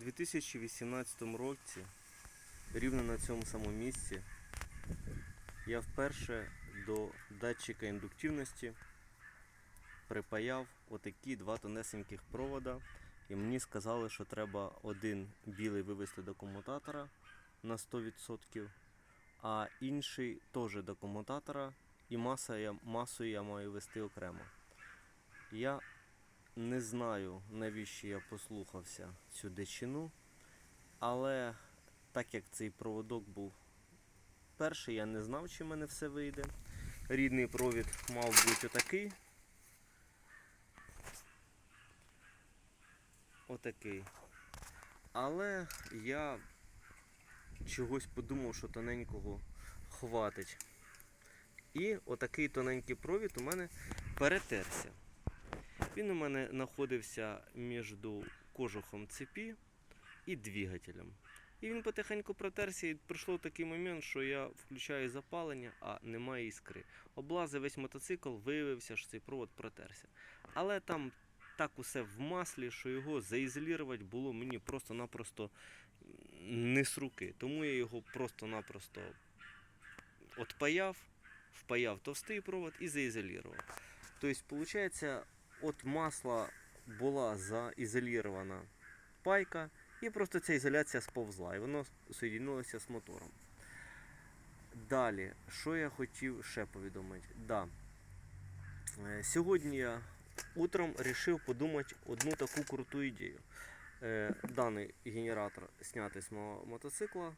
2018 році, рівно на цьому самому місці, я вперше до датчика індуктивності припаяв отакі два тонесеньких провода. І мені сказали, що треба один білий вивести до комутатора на 100%, а інший теж до комутатора, і маса я, я маю вести окремо. Я не знаю, навіщо я послухався цю дичину, але так як цей проводок був перший, я не знав, чи в мене все вийде. Рідний провід мав бути отакий. Отакий. Але я чогось подумав, що тоненького хватить. І отакий тоненький провід у мене перетерся. Він у мене знаходився між кожухом цепі і двигателем. І він потихеньку протерся, і прийшло такий момент, що я включаю запалення, а немає іскри. Облазив весь мотоцикл, виявився, що цей провод протерся. Але там так усе в маслі, що його заізолювати було мені просто-напросто не з руки. Тому я його просто-напросто отпаяв, впаяв товстий провод і заізолював. Тобто, виходить, от масла була заізолірована пайка, і просто ця ізоляція сповзла, і воно соєдинилося з мотором. Далі, що я хотів ще повідомити? Да. Е, Сьогодні я утром вирішив подумати одну таку круту ідею. Е, Даний генератор зняти з мого мотоцикла.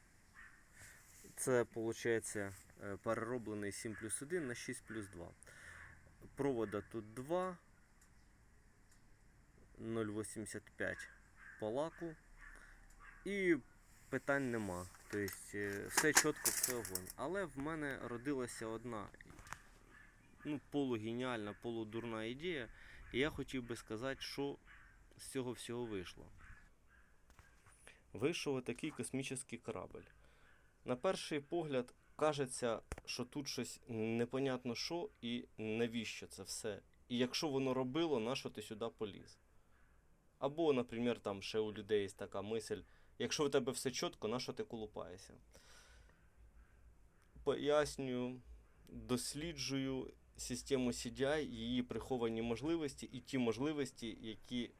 Це виходить перероблений 7 плюс 1 на 6 плюс 2. Провода тут 2. 0,85 по лаку. І питань нема. Тобто е, все чітко, все огонь. Але в мене родилася одна ну, полугеніальна, полудурна ідея. І я хотів би сказати, що з цього всього вийшло. Вийшов отакий космічний корабль. На перший погляд кажеться, що тут щось непонятно що і навіщо це все. І якщо воно робило, на що ти сюди поліз? Або, наприклад, там ще у людей є така мисль, якщо у тебе все чітко, на що ти колупаєшся? Пояснюю, досліджую систему CDI, її приховані можливості і ті можливості, які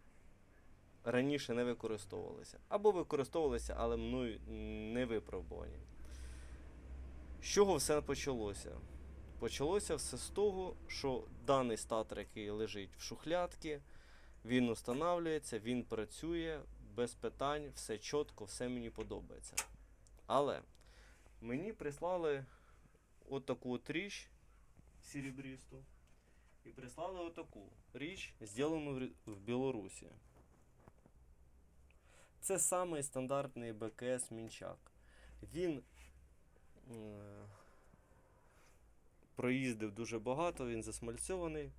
раніше не використовувалися. Або використовувалися, але мною не випробувані. З чого все почалося? Почалося все з того, що даний статор, який лежить в шухлядці, він устанавлюється, він працює без питань, все чітко, все мені подобається. Але мені прислали отаку от річ серебристу і прислали отаку річ, зроблену в Білорусі. Це самий стандартний БКС Мінчак. Він е, проїздив дуже багато, він засмальцьований.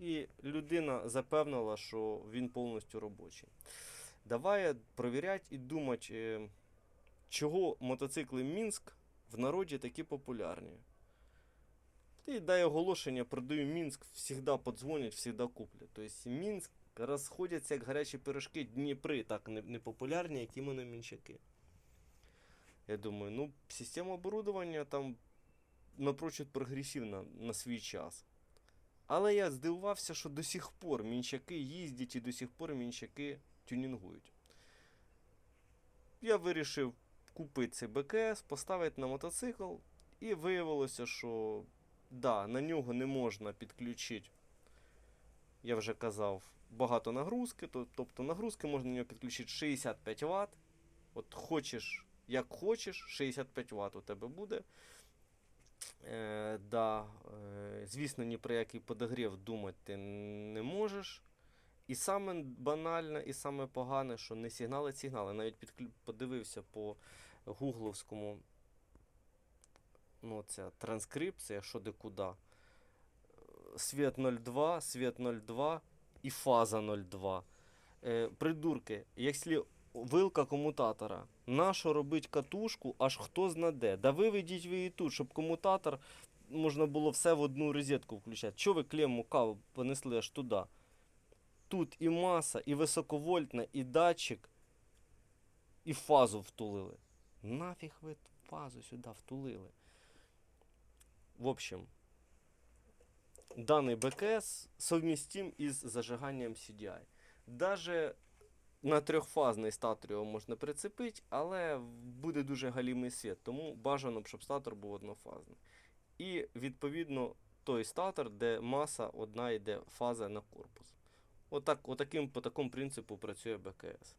І людина запевнила, що він повністю робочий. Давай провіряти і думати, е, чого мотоцикли Мінськ в народі такі популярні. І дай оголошення, продаю Мінськ, завжди подзвонять, завжди куплять. Тобто Мінськ розходяться як гарячі пирожки Дніпри, так не, не популярні, як іменно мінчаки. Я думаю, ну, система оборудовання там напрочуд прогресивна на свій час. Але я здивувався, що до сих пор мінчаки їздять і до сих пор мінчаки тюнінгують. Я вирішив купити цей БКС, поставити на мотоцикл, і виявилося, що да, на нього не можна підключити, я вже казав, багато нагрузки. Тобто нагрузки можна на нього підключити 65 Вт. От хочеш, як хочеш, 65 Вт у тебе буде. Е, да, е, звісно, ні про який подогрів думати не можеш. І саме банальне, і саме погане, що не сигнали сигнали. Навіть підклю... подивився по гугловському ну, ця транскрипція, що де куди. Світ 02, світ 02 і фаза 02. Е, придурки, якщо вилка комутатора, нащо робить катушку, аж хто знаде. Да виведіть ви її тут, щоб комутатор можна було все в одну розетку включати. Чого ви клемму каву понесли аж туди? Тут і маса, і високовольтна, і датчик. і фазу втулили. Нафіг ви фазу сюди втулили. В общем, даний БКС совмістим із зажиганням CDI. Даже на трьохфазний статор його можна прицепити, але буде дуже галімий світ, тому бажано, щоб статор був однофазний. І відповідно той статор, де маса одна йде фаза на корпус. Отак, отаким, по такому принципу працює БКС.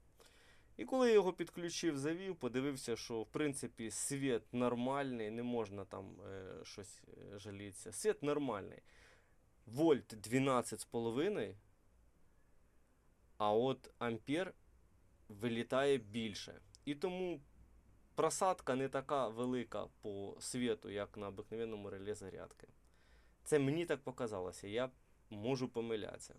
І коли я його підключив, завів, подивився, що в принципі світ нормальний, не можна там е, щось е, жалітися. Світ нормальний. Вольт 12,5, а от ампер вилітає більше. І тому просадка не така велика по світу, як на обикновенному реле зарядки. Це мені так показалося, я можу помилятися.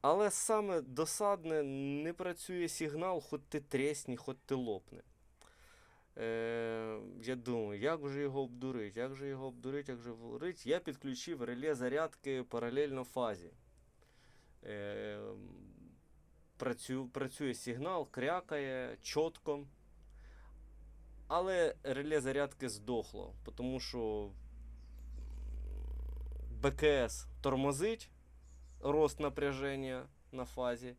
Але саме досадне не працює сигнал, хоч ти тресні, хоч ти лопне. Е, я думаю, як же його обдурити, як же його обдурити, як же обдурити. Я підключив реле зарядки паралельно фазі. Е, працю, працює сигнал, крякає чітко. Але реле зарядки здохло, тому що БКС тормозить рост напряження на фазі.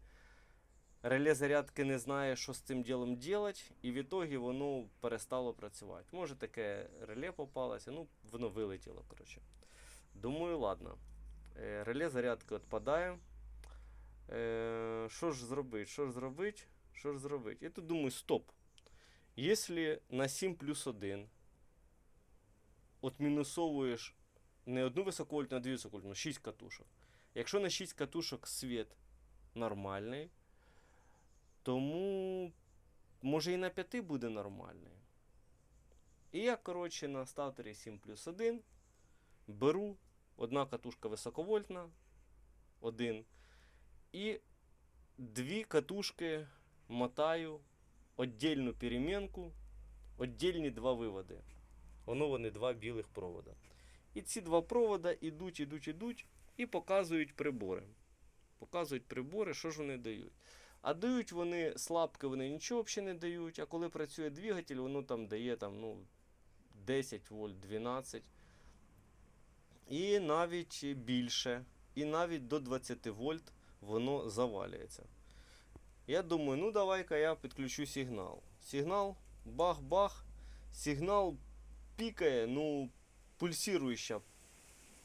Реле зарядки не знає, що з цим ділом делать, і в ітогі воно перестало працювати. Може таке реле попалося, ну, воно вилетіло, коротше. Думаю, ладно. Е, Реле зарядки відпадає. Е, Що ж зробити? Що ж зробити? Що ж зробити? Я тут думаю, стоп. Якщо на 7 плюс 1 отмінусовуєш не одну високовольтну, а дві високовольтну, 6 катушок. Якщо на 6 катушок світ нормальний, тому може і на 5 буде нормальний. І я, коротше, на статорі 7 плюс 1 беру одна катушка високовольтна, один, і дві катушки мотаю отдельну перемінку, отдельні два виводи. Воно вони два білих провода. І ці два провода ідуть, ідуть, ідуть і показують прибори. Показують прибори, що ж вони дають. А дають вони слабки, вони нічого взагалі не дають. А коли працює двигатель, воно там дає там, ну, 10 вольт, 12. І навіть більше. І навіть до 20 вольт воно завалюється. Я думаю, ну давай-ка я підключу сигнал. Сигнал, бах-бах, сигнал пікає, ну, пульсируюча,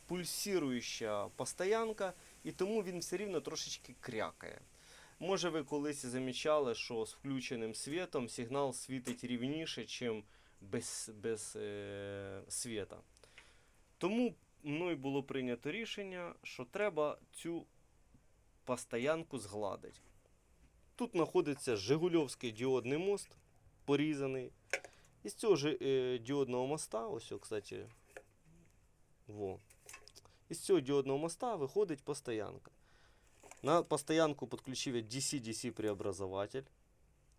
пульсируюча постоянка, і тому він все рівно трошечки крякає. Може, ви колись замічали, що з включеним світом сигнал світить рівніше, ніж без, без е, світа. Тому мною було прийнято рішення, що треба цю постоянку згладити. Тут знаходиться Жигульовський діодний мост, порізаний. Із цього ж е, діодного моста, ось, кстати, во. Із цього діодного моста виходить постоянка. На постоянку підключив я DC-DC преобразователь,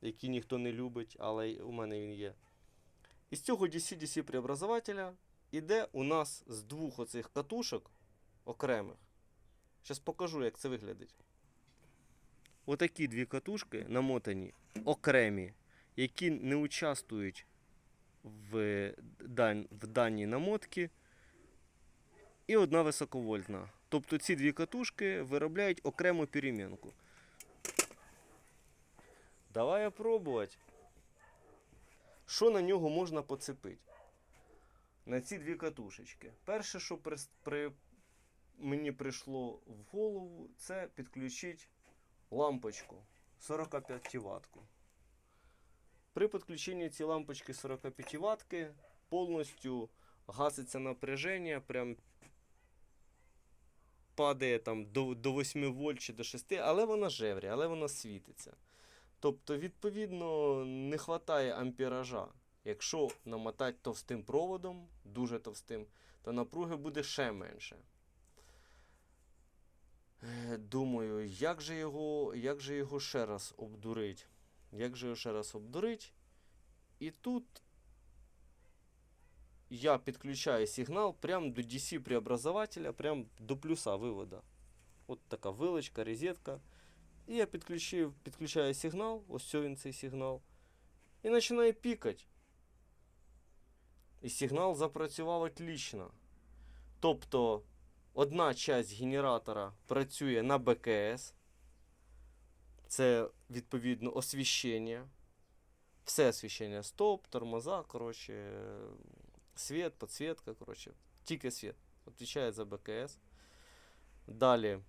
який ніхто не любить, але у мене він є. Із цього DC-DC преобразователя іде у нас з двох оцих катушок окремих. Зараз покажу, як це виглядить. Отакі дві катушки намотані окремі, які не участвують в, дан, в даній намотці. І одна високовольтна. Тобто ці дві катушки виробляють окрему перемінку. Давай пробувати. Що на нього можна поцепити? На ці дві катушечки. Перше, що при, при, мені прийшло в голову, це підключити лампочку 45 ваттку. При підключенні цієї лампочки 45 ваттки повністю гаситься напряження, прям падає там до, до 8 вольт чи до 6, але вона жеврі, але вона світиться. Тобто, відповідно, не вистачає ампеража. Якщо намотати товстим проводом, дуже товстим, то напруги буде ще менше. Е, Думаю, як же його, як же його ще раз обдурить? Як же його ще раз обдурить? І тут я підключаю сигнал прямо до DC преобразователя, прямо до плюса вивода. От така вилочка, розетка. І я підключив, підключаю сигнал, ось він цей сигнал. І починає пікати. І сигнал запрацював отлично. Тобто одна часть генератора працює на БКС. Це відповідно освіщення. Все освіщення. Стоп, тормоза, коротше, світ, підсвітка, коротше, тільки світ. Отвічає за БКС. Далі.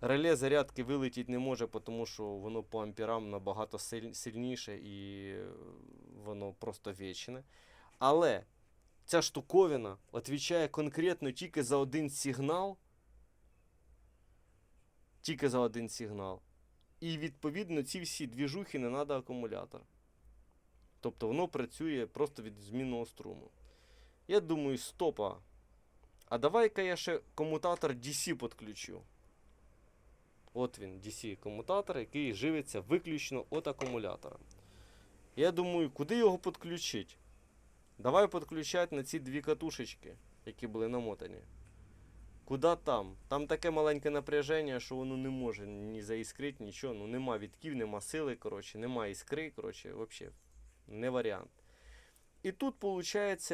Реле зарядки вилетіти не може, тому що воно по амперам набагато сильніше і воно просто вічне. Але ця штуковина відповідає конкретно тільки за один сигнал. Тільки за один сигнал. І відповідно ці всі двіжухи не треба акумулятор. Тобто воно працює просто від змінного струму. Я думаю, стопа. А давай-ка я ще комутатор DC підключу. От він, DC-комутатор, який живиться виключно від акумулятора. Я думаю, куди його підключити? Давай підключати на ці дві катушечки, які були намотані. Куди там? Там таке маленьке напряження, що воно не може ні заіскрити, нічого. Ну нема відків, нема сили, коротше, нема іскри, коротше, взагалі не варіант. І тут, виходить,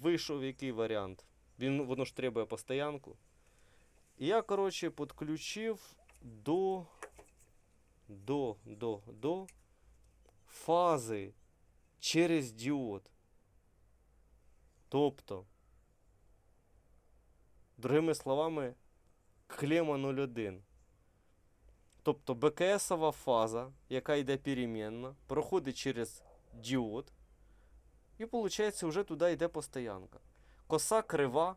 вийшов який варіант. Він, воно ж требує постоянку. І я, коротше, підключив до, до, до, до фази через діод. Тобто, другими словами, клема 01. Тобто БКСова фаза, яка йде перемінна, проходить через діод. І виходить, вже туди йде постоянка. Коса крива,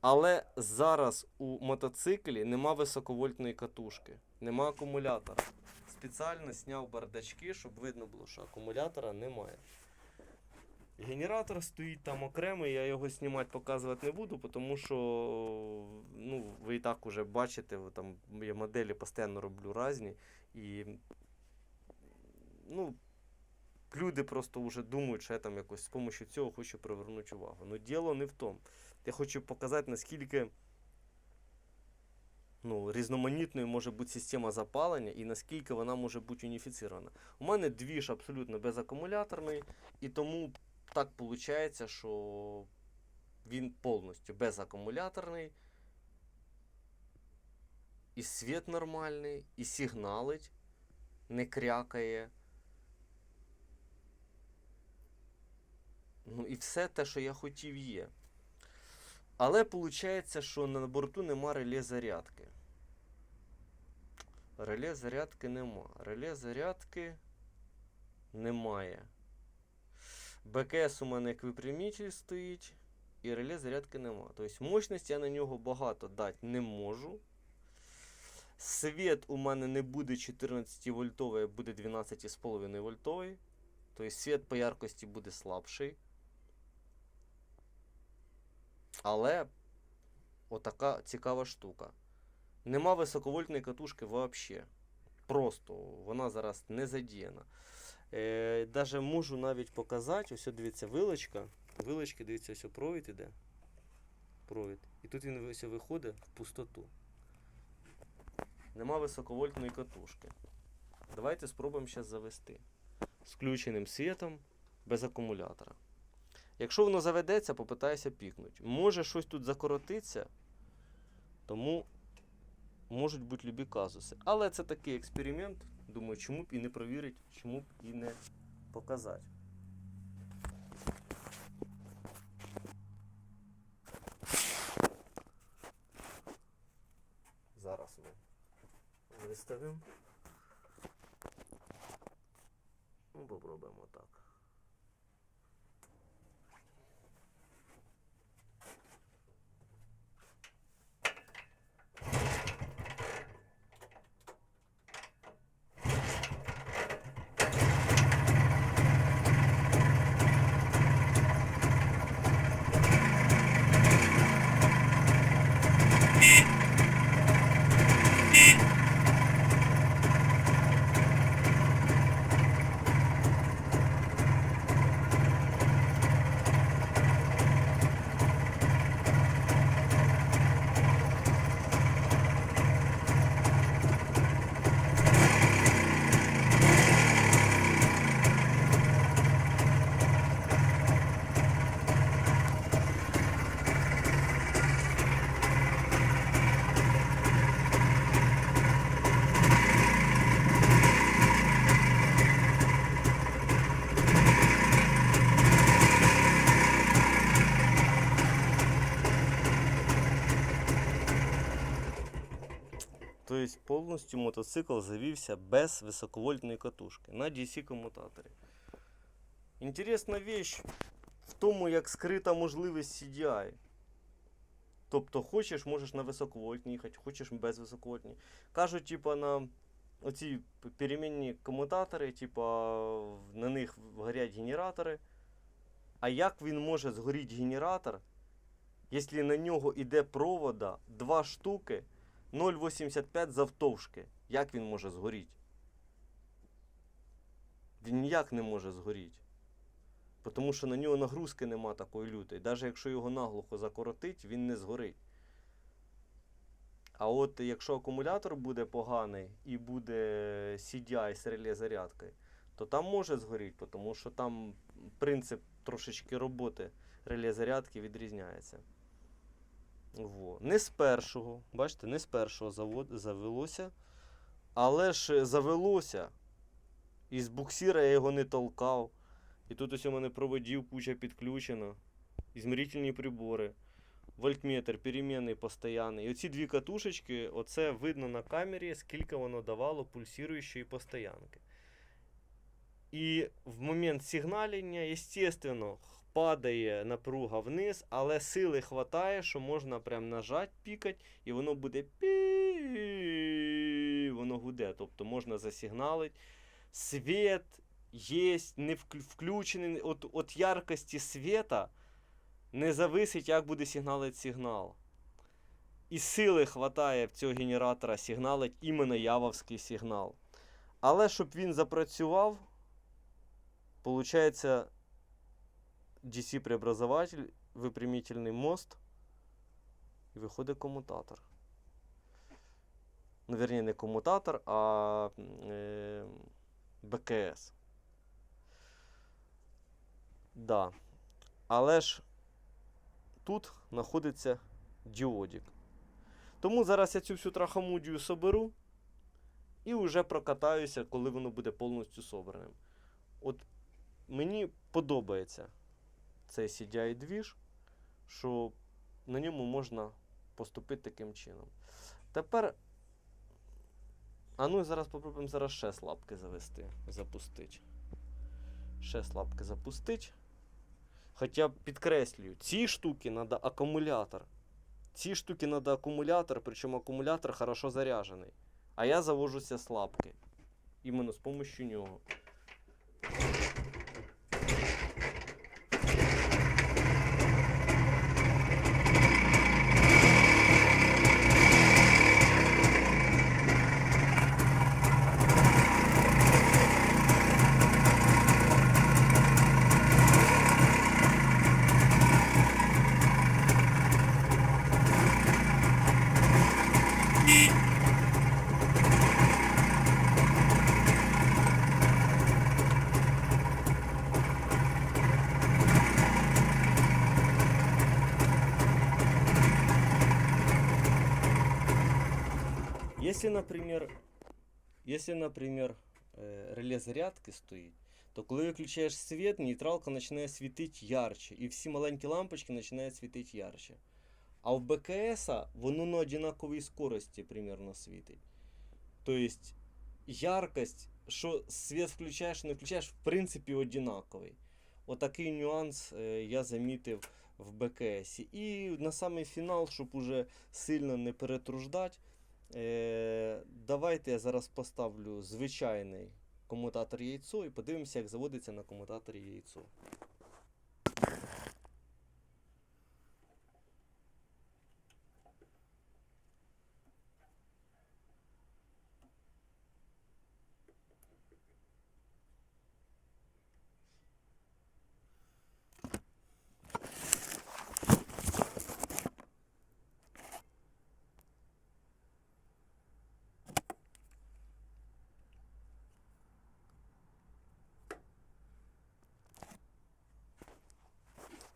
але зараз у мотоциклі нема високовольтної катушки, нема акумулятора. Спеціально зняв бардачки, щоб видно було, що акумулятора немає. Генератор стоїть там окремо, я його знімати, показувати не буду, тому що ну, ви і так уже бачите, там я моделі постійно роблю різні. І ну, люди просто вже думають, що я там якось з допомогою цього хочу привернути увагу. Ну, діло не в тому. Я хочу показати, наскільки ну, різноманітною може бути система запалення і наскільки вона може бути уніфіцирована. У мене двіж абсолютно безакумуляторний, і тому так виходить, що він повністю безакумуляторний. І світ нормальний, і сигналить, не крякає. Ну і все те, що я хотів, є. Але виходить, що на борту нема реле зарядки. Реле зарядки нема. Реле зарядки немає. БКС у мене як випрямитель стоїть, і реле зарядки нема. Тобто мощності я на нього багато дати не можу. Світ у мене не буде 14 вольтовий, а буде 12,5 вольтовий. Тобто світ по яркості буде слабший. Але отака цікава штука. Нема високовольтної катушки взагалі. Просто вона зараз не задіяна. Е, Даже можу навіть показати, ось дивіться, вилочка. Вилочки, дивіться, ось провід іде. Провід. І тут він ось виходить в пустоту. Нема високовольтної катушки. Давайте спробуємо зараз завести. З включеним світом, без акумулятора. Якщо воно заведеться, попитаюся пікнути. Може щось тут закоротиться, тому можуть бути любі казуси. Але це такий експеримент. Думаю, чому б і не провірити, чому б і не показати. Зараз ми виставимо. Ну, попробуємо так. Повністю мотоцикл завівся без високовольтної катушки на DC комутаторі. Інтересна віч в тому, як скрита можливість CDI. Тобто, хочеш, можеш на високовольтній їхати, хочеш без високовольтній. Кажуть, типа, на оці перемінні комутатори, типа, на них горять генератори. А як він може згоріти генератор, якщо на нього йде провода два штуки 0,85 завтовшки? Як він може згоріти? Він ніяк не може згоріти. Тому що на нього нагрузки нема такої лютої. Навіть якщо його наглухо закоротить, він не згорить. А от якщо акумулятор буде поганий і буде CDI з реле зарядкою, то там може згоріти, тому що там принцип трошечки роботи реле зарядки відрізняється. Во. Не з першого, бачите, не з першого завод, завелося. Але ж завелося. Із буксира я його не толкав. І тут ось у мене проводів куча підключено. Ізмірительні прибори. Вольтметр, перемінний, постоянний. І оці дві катушечки, оце видно на камері, скільки воно давало пульсуючої постоянки. І в момент сигналення, звісно, падає напруга вниз, але сили хватає, що можна прям нажати, пікать, і воно буде пі. Воно гуде. Тобто можна засигналити. Світ є, не включений. От, от яркості світа не зависить, як буде сигналити сигнал. І сили хватає в цього генератора сигналить іменно явовський сигнал. Але щоб він запрацював, получається DC преобразователь, випрямительний мост, і виходить комутатор. Ну, верні, не комутатор, а е, БКС. Да. Але ж тут знаходиться діодик. Тому зараз я цю всю трахамудію соберу і вже прокатаюся, коли воно буде повністю собраним. От мені подобається цей CDI двіж, що на ньому можна поступити таким чином. Тепер. А ну і зараз попробуємо зараз ще слабки завести, запустити. Ще слабки запустити. Хоча підкреслюю, ці штуки треба акумулятор. Ці штуки треба акумулятор, причому акумулятор хорошо заряджений. А я завожуся слабки. Іменно з допомогою нього. Если, например, если, например, э, реле зарядки стоїть, то коли виключаєш світ, нейтралка починає світити ярче, і всі маленькі лампочки починають світити ярче. А в БКС воно на однаковій скорості примерно світить. Тобто яркость, що світ включаєш, не включаєш, в принципі, однаковий. Отакий нюанс я замітив в БКС. І на самий фінал, щоб уже сильно не перетруждати, Е, давайте я зараз поставлю звичайний комутатор яйцо і подивимося, як заводиться на комутаторі яйцо.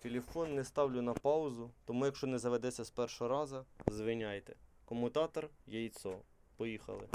Телефон не ставлю на паузу, тому якщо не заведеться з першого разу, звиняйте. Комутатор, яйцо. Поїхали.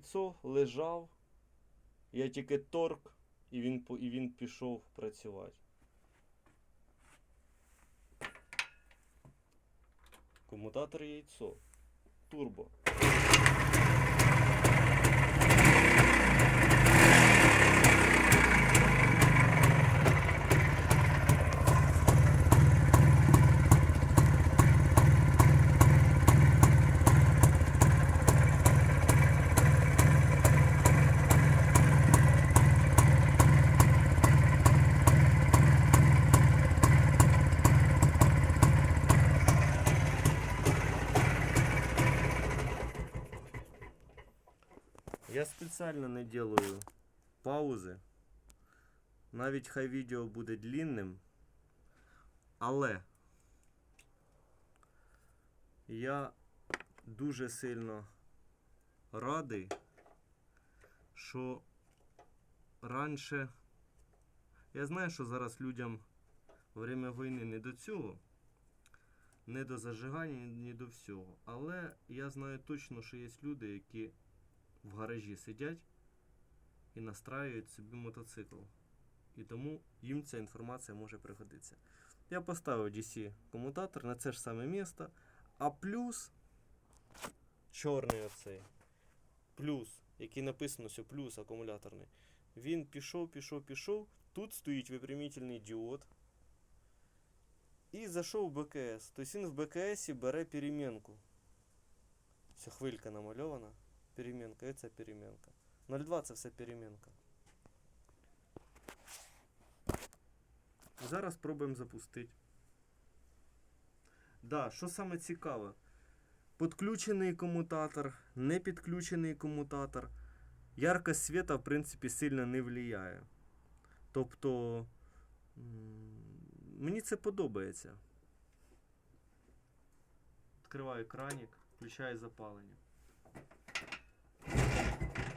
Яйцо лежав, я тільки торк, і він, і він пішов працювати. Комутатор яйцо. Турбо. Я спеціально не делаю паузи. Навіть хай відео буде длінним. Але я дуже сильно радий, що раніше. Я знаю, що зараз людям время війни не до цього, не до зажигання, ні до всього. Але я знаю точно, що є люди, які в гаражі сидять і настраюють собі мотоцикл. І тому їм ця інформація може пригодитися. Я поставив DC комутатор на це ж саме місце, а плюс чорний оцей, плюс, який написано, що плюс акумуляторний, він пішов, пішов, пішов. Тут стоїть випрямительний діод. І зайшов в БКС. Тобто він в БКС бере перемінку. Все, хвилька намальована перемінка, і це перемінка. 0,2 це все перемінка. Зараз спробуємо запустити. Да, що саме цікаве? Підключений комутатор, не підключений комутатор. Яркость світа, в принципі, сильно не впливає. Тобто, мені це подобається. Відкриваю кранік, включаю запалення.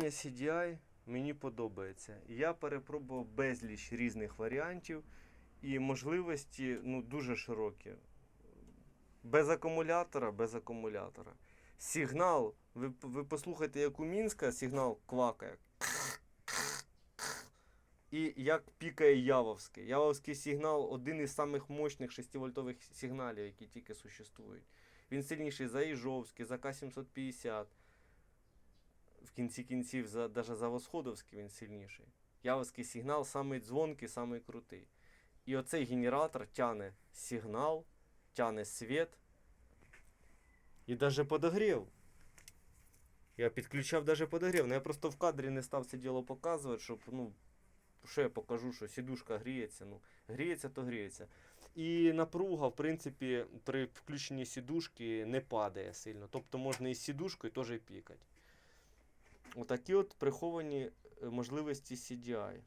Запалення CDI мені подобається. Я перепробував безліч різних варіантів і можливості ну, дуже широкі. Без акумулятора, без акумулятора. Сигнал, ви, ви послухайте, як у Мінська сигнал квакає. І як пікає Явовський. Явовський сигнал один із самих мощних 6-вольтових сигналів, які тільки существують. Він сильніший за Іжовський, за К-750. В кінці кінців, за, даже за Восходовський він сильніший. Явовський сигнал самий дзвонкий, самий крутий. І оцей генератор тяне сигнал, тяне світ і даже подогрів. Я підключав даже подогрів. Ну я просто в кадрі не став це діло показувати, щоб, ну, що я покажу, що сідушка гріється. Ну, гріється, то гріється. І напруга, в принципі, при включенні сідушки не падає сильно. Тобто можна із сідушкою теж пікати. Отакі от приховані е, можливості CDI.